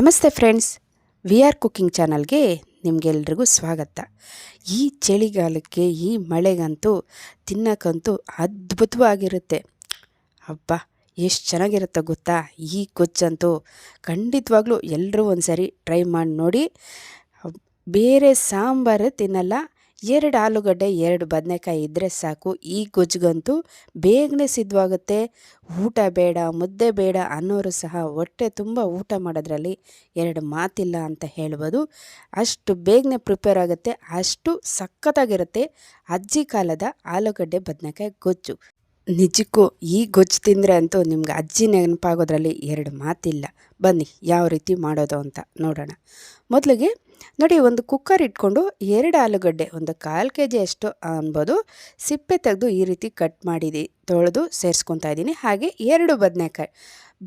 ನಮಸ್ತೆ friends we are cooking ಚಾನಲ್ಗೆ ನಿಮಗೆಲ್ರಿಗೂ ಸ್ವಾಗತ. ಈ ಚಳಿಗಾಲಕ್ಕೆ, ಈ ಮಳೆಗಂತೂ, ತಿನ್ನಕ್ಕಂತೂ ಅದ್ಭುತವಾಗಿರುತ್ತೆ. ಹಬ್ಬ ಎಷ್ಟು ಚೆನ್ನಾಗಿರುತ್ತೆ ಗೊತ್ತಾ? ಈ ಕೊಚ್ಚಂತೂ ಖಂಡಿತವಾಗ್ಲೂ ಎಲ್ಲರೂ ಒಂದು ಸರಿ ಟ್ರೈ ಮಾಡಿ ನೋಡಿ. ಬೇರೆ ಸಾಂಬಾರು ತಿನ್ನಲ್ಲ ಎರಡು ಆಲೂಗಡ್ಡೆ, ಎರಡು ಬದನೆಕಾಯಿ ಇದ್ದರೆ ಸಾಕು. ಈ ಗೊಜ್ಜಿಗಂತೂ ಬೇಗನೆ ಸಿದ್ಧವಾಗುತ್ತೆ ಊಟ ಬೇಡ, ಮುದ್ದೆ ಬೇಡ ಅನ್ನೋರು ಸಹ ಹೊಟ್ಟೆ ತುಂಬ ಊಟ ಮಾಡೋದ್ರಲ್ಲಿ ಎರಡು ಮಾತಿಲ್ಲ ಅಂತ ಹೇಳ್ಬೋದು. ಅಷ್ಟು ಬೇಗನೆ ಪ್ರಿಪೇರ್ ಆಗುತ್ತೆ, ಅಷ್ಟು ಸಖತ್ತಾಗಿರುತ್ತೆ ಅಜ್ಜಿ ಕಾಲದ ಆಲೂಗಡ್ಡೆ, ಬದನೆಕಾಯಿ, ಗೊಜ್ಜು. ನಿಜಕ್ಕೂ ಈ ಗೊಜ್ಜು ತಿಂದರೆ ಅಂತೂ ನಿಮ್ಗೆ ಅಜ್ಜಿ ನೆನಪಾಗೋದ್ರಲ್ಲಿ ಎರಡು ಮಾತಿಲ್ಲ. ಬನ್ನಿ, ಯಾವ ರೀತಿ ಮಾಡೋದು ಅಂತ ನೋಡೋಣ. ಮೊದಲಿಗೆ ನೋಡಿ, ಒಂದು ಕುಕ್ಕರ್ ಇಟ್ಕೊಂಡು ಎರಡು ಆಲೂಗಡ್ಡೆ, ಒಂದು ಕಾಲು ಕೆ ಜಿ ಅಷ್ಟು ಅನ್ಬೋದು. ಸಿಪ್ಪೆ ತೆಗೆದು ಈ ರೀತಿ ಕಟ್ ಮಾಡಿದಿ, ತೊಳೆದು ಸೇರಿಸ್ಕೊತಾ ಇದ್ದೀನಿ. ಹಾಗೆ ಎರಡು ಬದನೆಕಾಯಿ.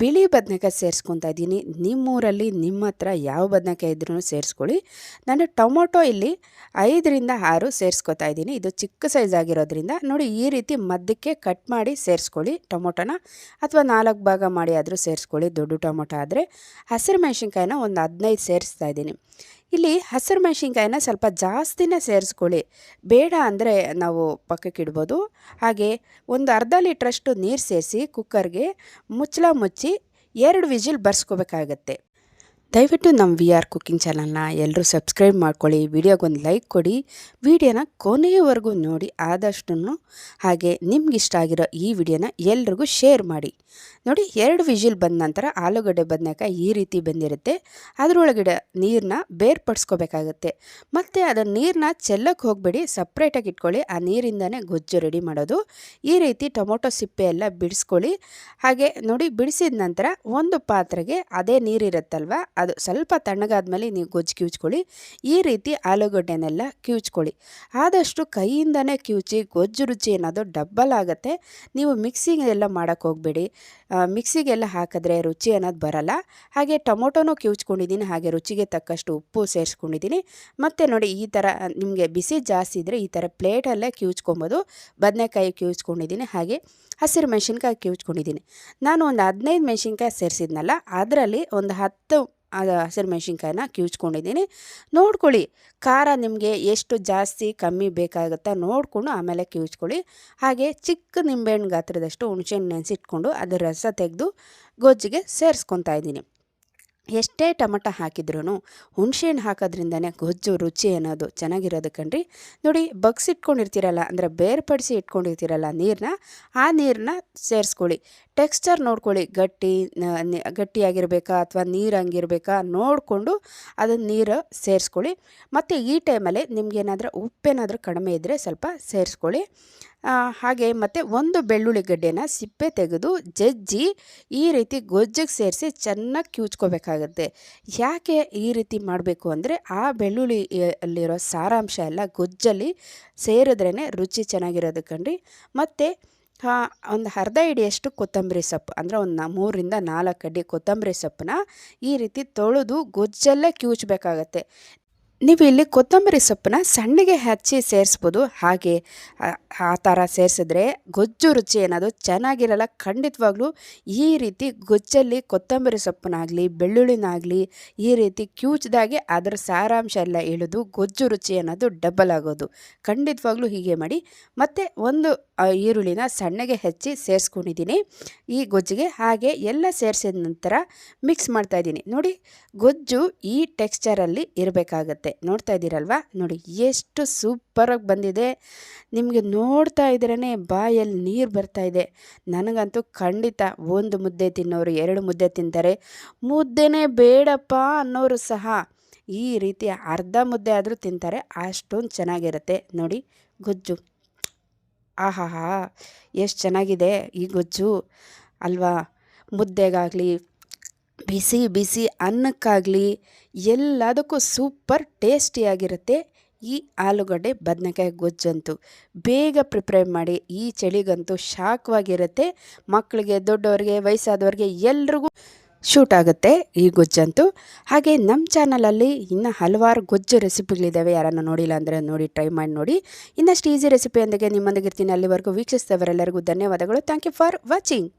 ಬಿಳಿ ಬದನೆಕಾಯಿ ಸೇರಿಸ್ಕೊತಾ ಇದ್ದೀನಿ. ನಿಮ್ಮೂರಲ್ಲಿ ನಿಮ್ಮ ಹತ್ರ ಯಾವ ಬದನೆಕಾಯಿ ಇದ್ರೂ ಸೇರಿಸ್ಕೊಳ್ಳಿ. ನಾನು ಟೊಮೊಟೊ ಇಲ್ಲಿ ಐದರಿಂದ ಆರು ಸೇರಿಸ್ಕೊತಾ ಇದ್ದೀನಿ. ಇದು ಚಿಕ್ಕ ಸೈಜ್ ಆಗಿರೋದ್ರಿಂದ ನೋಡಿ ಈ ರೀತಿ ಮದ್ದಕ್ಕೆ ಕಟ್ ಮಾಡಿ ಸೇರಿಸ್ಕೊಳ್ಳಿ ಟೊಮೊಟೊನ. ಅಥವಾ ನಾಲ್ಕು ಭಾಗ ಮಾಡಿ ಆದರೂ ಸೇರಿಸ್ಕೊಳ್ಳಿ, ದೊಡ್ಡ ಟೊಮೊಟೊ ಆದರೆ. ಹಸಿರು ಮೆಣಸಿನ್ಕಾಯಿನ ಒಂದು ಹದಿನೈದು ಸೇರಿಸ್ತಾ ಇದ್ದೀನಿ. ಇಲ್ಲಿ ಹಸಿರು ಮೆಣಸಿನ್ಕಾಯಿನ ಸ್ವಲ್ಪ ಜಾಸ್ತಿನೇ ಸೇರಿಸ್ಕೊಳ್ಳಿ. ಬೇಡ ಅಂದರೆ ನಾವು ಪಕ್ಕಕ್ಕೆ ಇಡ್ಬೋದು. ಹಾಗೆ ಒಂದು ಅರ್ಧ ಲೀಟ್ರಷ್ಟು ನೀರು ಸೇರಿಸಿ ಕುಕ್ಕರ್ಗೆ ಮುಚ್ಚಳ ಮುಚ್ಚಿ ಎರಡು ವಿಜಿಲ್ ಬರ್ಸ್ಕೋಬೇಕಾಗತ್ತೆ. ದಯವಿಟ್ಟು ನಮ್ಮ ವಿ ಆರ್ ಕುಕ್ಕಿಂಗ್ ಚಾನಲ್ನ ಎಲ್ಲರೂ ಸಬ್ಸ್ಕ್ರೈಬ್ ಮಾಡ್ಕೊಳ್ಳಿ. ವಿಡಿಯೋಗೊಂದು ಲೈಕ್ ಕೊಡಿ. ವಿಡಿಯೋನ ಕೊನೆಯವರೆಗೂ ನೋಡಿ ಆದಷ್ಟು ಹಾಗೆ ನಿಮ್ಗೆ ಇಷ್ಟ ಆಗಿರೋ ಈ ವಿಡಿಯೋನ ಎಲ್ರಿಗೂ ಶೇರ್ ಮಾಡಿ. ನೋಡಿ ಎರಡು ವಿಜಿಲ್ ಬಂದ ನಂತರ ಆಲೂಗಡ್ಡೆ ಬದನೆಕಾಯಿ ಈ ರೀತಿ ಬಂದಿರುತ್ತೆ. ಅದರೊಳಗಡೆ ನೀರನ್ನ ಬೇರ್ಪಡಿಸ್ಕೋಬೇಕಾಗತ್ತೆ. ಮತ್ತು ಅದರ ನೀರನ್ನ ಚೆಲ್ಲಕ್ಕೆ ಹೋಗಬೇಡಿ ಸಪ್ರೇಟಾಗಿ ಇಟ್ಕೊಳ್ಳಿ. ಆ ನೀರಿಂದನೇ ಗೊಜ್ಜು ರೆಡಿ ಮಾಡೋದು. ಈ ರೀತಿ ಟೊಮೊಟೊ ಸಿಪ್ಪೆ ಎಲ್ಲ ಬಿಡಿಸ್ಕೊಳ್ಳಿ. ಹಾಗೆ ನೋಡಿ ಬಿಡಿಸಿದ ನಂತರ ಒಂದು ಪಾತ್ರೆಗೆ ಅದೇ ನೀರಿರುತ್ತಲ್ವ, ಅದು ಸ್ವಲ್ಪ ತಣ್ಣಗಾದ್ಮೇಲೆ ನೀವು ಗೊಜ್ಜು ಕಿವುಚ್ಕೊಳ್ಳಿ. ಈ ರೀತಿ ಆಲೂಗಡ್ಡೆನೆಲ್ಲ ಕಿವುಚ್ಕೊಳ್ಳಿ. ಆದಷ್ಟು ಕೈಯಿಂದನೇ ಕಿವುಚಿ ಗೊಜ್ಜು ರುಚಿ ಅನ್ನೋದು ಡಬ್ಬಲ್ ಆಗುತ್ತೆ, ನೀವು ಮಿಕ್ಸಿಂಗ್ ಎಲ್ಲ ಮಾಡೋಕ್ಕೆ ಹೋಗಬೇಡಿ. ಮಿಕ್ಸಿಗೆಲ್ಲ ಹಾಕಿದ್ರೆ ರುಚಿ ಅನ್ನೋದು ಬರಲ್ಲ. ಹಾಗೆ ಟೊಮೊಟೊನೂ ಕಿವುಚ್ಕೊಂಡಿದ್ದೀನಿ, ಹಾಗೆ ರುಚಿಗೆ ತಕ್ಕಷ್ಟು ಉಪ್ಪು ಸೇರಿಸ್ಕೊಂಡಿದ್ದೀನಿ. ಮತ್ತು ನೋಡಿ ಈ ಥರ ನಿಮಗೆ ಬಿಸಿ ಜಾಸ್ತಿ ಇದ್ದರೆ ಈ ಥರ ಪ್ಲೇಟಲ್ಲೇ ಕಿವುಚ್ಕೊಬೋದು. ಬದನೆಕಾಯಿ ಕಿವುಚ್ಕೊಂಡಿದ್ದೀನಿ, ಹಾಗೆ ಹಸಿರು ಮೆಣಸಿನ್ಕಾಯಿ ಕಿವುಚ್ಕೊಂಡಿದ್ದೀನಿ. ನಾನು ಒಂದು ಹದಿನೈದು ಮೆಣಸಿನ್ಕಾಯಿ ಸೇರಿಸಿದ್ನಲ್ಲ, ಅದರಲ್ಲಿ ಒಂದು ಹತ್ತು ಅದು ಹಸಿರು ಮೆಣಸಿನ್ಕಾಯಿನ ಕಿವುಚ್ಕೊಂಡಿದ್ದೀನಿ. ನೋಡ್ಕೊಳ್ಳಿ, ಖಾರ ನಿಮಗೆ ಎಷ್ಟು ಜಾಸ್ತಿ ಕಮ್ಮಿ ಬೇಕಾಗುತ್ತೆ ನೋಡಿಕೊಂಡು ಆಮೇಲೆ ಕಿವುಚ್ಕೊಳ್ಳಿ. ಹಾಗೆ ಚಿಕ್ಕ ನಿಂಬೆಹಣ್ಣು ಗಾತ್ರದಷ್ಟು ಹುಣಸೆಹಣ್ಣು ನೆನೆಸಿಟ್ಕೊಂಡು ಅದರ ರಸ ತೆಗೆದು ಗೊಜ್ಜಿಗೆ ಸೇರಿಸ್ಕೊತಾ ಇದ್ದೀನಿ. ಎಷ್ಟೇ ಟೊಮಟ ಹಾಕಿದ್ರೂ ಹುಣಸೆಹಣ್ಣು ಹಾಕೋದ್ರಿಂದನೇ ಗೊಜ್ಜು ರುಚಿ ಅನ್ನೋದು ಚೆನ್ನಾಗಿರೋದು ಕಣ್ರಿ. ನೋಡಿ, ಬಗ್ಸಿಟ್ಕೊಂಡಿರ್ತೀರಲ್ಲ, ಅಂದರೆ ಬೇರ್ಪಡಿಸಿ ಇಟ್ಕೊಂಡಿರ್ತೀರಲ್ಲ ನೀರನ್ನ ಆ ನೀರನ್ನ ಸೇರಿಸ್ಕೊಳ್ಳಿ. ಟೆಕ್ಸ್ಚರ್ ನೋಡ್ಕೊಳ್ಳಿ. ಗಟ್ಟಿ ಗಟ್ಟಿಯಾಗಿರಬೇಕಾ ಅಥವಾ ನೀರು ಹಂಗಿರ್ಬೇಕಾ ನೋಡಿಕೊಂಡು ಅದನ್ನು ನೀರು ಸೇರಿಸ್ಕೊಳ್ಳಿ. ಮತ್ತು ಈ ಟೈಮಲ್ಲಿ ನಿಮಗೇನಾದರೂ ಉಪ್ಪೇನಾದರೂ ಕಡಿಮೆ ಇದ್ದರೆ ಸ್ವಲ್ಪ ಸೇರಿಸ್ಕೊಳ್ಳಿ. ಹಾಗೆ ಮತ್ತು ಒಂದು ಬೆಳ್ಳುಳ್ಳಿ ಗಡ್ಡೆನ ಸಿಪ್ಪೆ ತೆಗೆದು ಜಜ್ಜಿ ಈ ರೀತಿ ಗೊಜ್ಜಿಗೆ ಸೇರಿಸಿ ಚೆನ್ನಾಗಿ ಕಿವುಚ್ಕೋಬೇಕಾಗುತ್ತೆ ಯಾಕೆ ಈ ರೀತಿ ಮಾಡಬೇಕು ಅಂದರೆ ಆ ಬೆಳ್ಳುಳ್ಳಿ ಅಲ್ಲಿರೋ ಸಾರಾಂಶ ಎಲ್ಲ ಗೊಜ್ಜಲ್ಲಿ ಸೇರಿದ್ರೇ ರುಚಿ ಚೆನ್ನಾಗಿರೋದು ಕಂಡ್ರಿ ಮತ್ತು ಒಂದು ಅರ್ಧ ಹಿಡಿಯಷ್ಟು ಕೊತ್ತಂಬರಿ ಸೊಪ್ಪು. ಅಂದರೆ ಒಂದು ಮೂರರಿಂದ ನಾಲ್ಕು ಅಡಿ ಕೊತ್ತಂಬರಿ ಸೊಪ್ಪನ್ನ ಈ ರೀತಿ ತೊಳೆದು ಗೊಜ್ಜಲ್ಲೇ ಕಿವುಚ್ಬೇಕಾಗತ್ತೆ ನೀವು ಇಲ್ಲಿ ಕೊತ್ತಂಬರಿ ಸೊಪ್ಪನ್ನ ಸಣ್ಣಗೆ ಹಚ್ಚಿ ಸೇರಿಸ್ಬೋದು. ಹಾಗೆ ಆ ಥರ ಸೇರಿಸಿದ್ರೆ ಗೊಜ್ಜು ರುಚಿ ಅನ್ನೋದು ಚೆನ್ನಾಗಿರಲ್ಲ. ಖಂಡಿತವಾಗ್ಲೂ ಈ ರೀತಿ ಗೊಜ್ಜಲ್ಲಿ ಕೊತ್ತಂಬರಿ ಸೊಪ್ಪನಾಗಲಿ ಬೆಳ್ಳುಳ್ಳಿನಾಗಲಿ ಈ ರೀತಿ ಕ್ಯೂಚ್ದಾಗೆ ಅದರ ಸಾರಾಂಶ ಎಲ್ಲ ಇಳಿದು ಗೊಜ್ಜು ರುಚಿ ಅನ್ನೋದು ಡಬಲ್ ಆಗೋದು. ಖಂಡಿತವಾಗ್ಲೂ ಹೀಗೆ ಮಾಡಿ ಮತ್ತು ಒಂದು ಈರುಳ್ಳಿನ ಸಣ್ಣಗೆ ಹೆಚ್ಚಿ ಸೇರಿಸ್ಕೊಂಡಿದ್ದೀನಿ. ಈ ಗೊಜ್ಜಿಗೆ ಹಾಗೆ ಎಲ್ಲ ಸೇರಿಸಿದ ನಂತರ ಮಿಕ್ಸ್ ಮಾಡ್ತಾಯಿದ್ದೀನಿ ನೋಡಿ, ಗೊಜ್ಜು ಈ ಟೆಕ್ಸ್ಚರಲ್ಲಿ ಇರಬೇಕಾಗತ್ತೆ. ನೋಡ್ತಾ ಇದ್ದೀರಲ್ವಾ? ನೋಡಿ, ಎಷ್ಟು ಸೂಪರಾಗಿ ಬಂದಿದೆ. ನಿಮಗೆ ನೋಡ್ತಾ ಇದ್ರೇ ಬಾಯಲ್ಲಿ ನೀರು ಬರ್ತಾ ಇದೆ. ನನಗಂತೂ ಖಂಡಿತ ಒಂದು ಮುದ್ದೆ ತಿನ್ನೋರು ಎರಡು ಮುದ್ದೆ ತಿಂತಾರೆ. ಮುದ್ದೆನೇ ಬೇಡಪ್ಪ ಅನ್ನೋರು ಸಹ ಈ ರೀತಿ ಅರ್ಧ ಮುದ್ದೆ ಆದರೂ ತಿಂತಾರೆ. ಅಷ್ಟೊಂದು ಚೆನ್ನಾಗಿರುತ್ತೆ. ನೋಡಿ, ಗೊಜ್ಜು. ಆಹಾಹಾ, ಎಷ್ಟು ಚೆನ್ನಾಗಿದೆ ಈ ಗೊಜ್ಜು. ಅಲ್ವಾ? ಮುದ್ದೆಗಾಗಲಿ ಬಿಸಿ ಬಿಸಿ ಅನ್ನಕ್ಕಾಗಲಿ ಎಲ್ಲದಕ್ಕೂ ಸೂಪರ್ ಟೇಸ್ಟಿಯಾಗಿರುತ್ತೆ ಈ ಆಲೂಗಡ್ಡೆ ಬದನೆಕಾಯಿ ಗೊಜ್ಜಂತೂ ಬೇಗ ಪ್ರಿಪೇರ್ ಮಾಡಿ ಈ ಚಳಿಗಂತೂ ಶಾಖವಾಗಿರುತ್ತೆ ಮಕ್ಕಳಿಗೆ, ದೊಡ್ಡವ್ರಿಗೆ, ವಯಸ್ಸಾದವ್ರಿಗೆ ಎಲ್ರಿಗೂ ಶೂಟ್ ಆಗುತ್ತೆ ಈ ಗೊಜ್ಜಂತೂ. ಹಾಗೆ ನಮ್ಮ ಚಾನಲಲ್ಲಿ ಇನ್ನು ಹಲವಾರು ಗೊಜ್ಜು ರೆಸಿಪಿಗಳಿದ್ದಾವೆ ಯಾರನ್ನು ನೋಡಿಲ್ಲ ಅಂದರೆ ನೋಡಿ ಟ್ರೈ ಮಾಡಿ ನೋಡಿ. ಇನ್ನಷ್ಟು ಈಸಿ ರೆಸಿಪಿಯೊಂದಿಗೆ ನಿಮ್ಮೊಂದಿಗೆ ಇರ್ತೀನಿ ಅಲ್ಲಿವರೆಗೂ ವೀಕ್ಷಿಸಿದವರೆಲ್ಲರಿಗೂ ಧನ್ಯವಾದಗಳು. Thank you for watching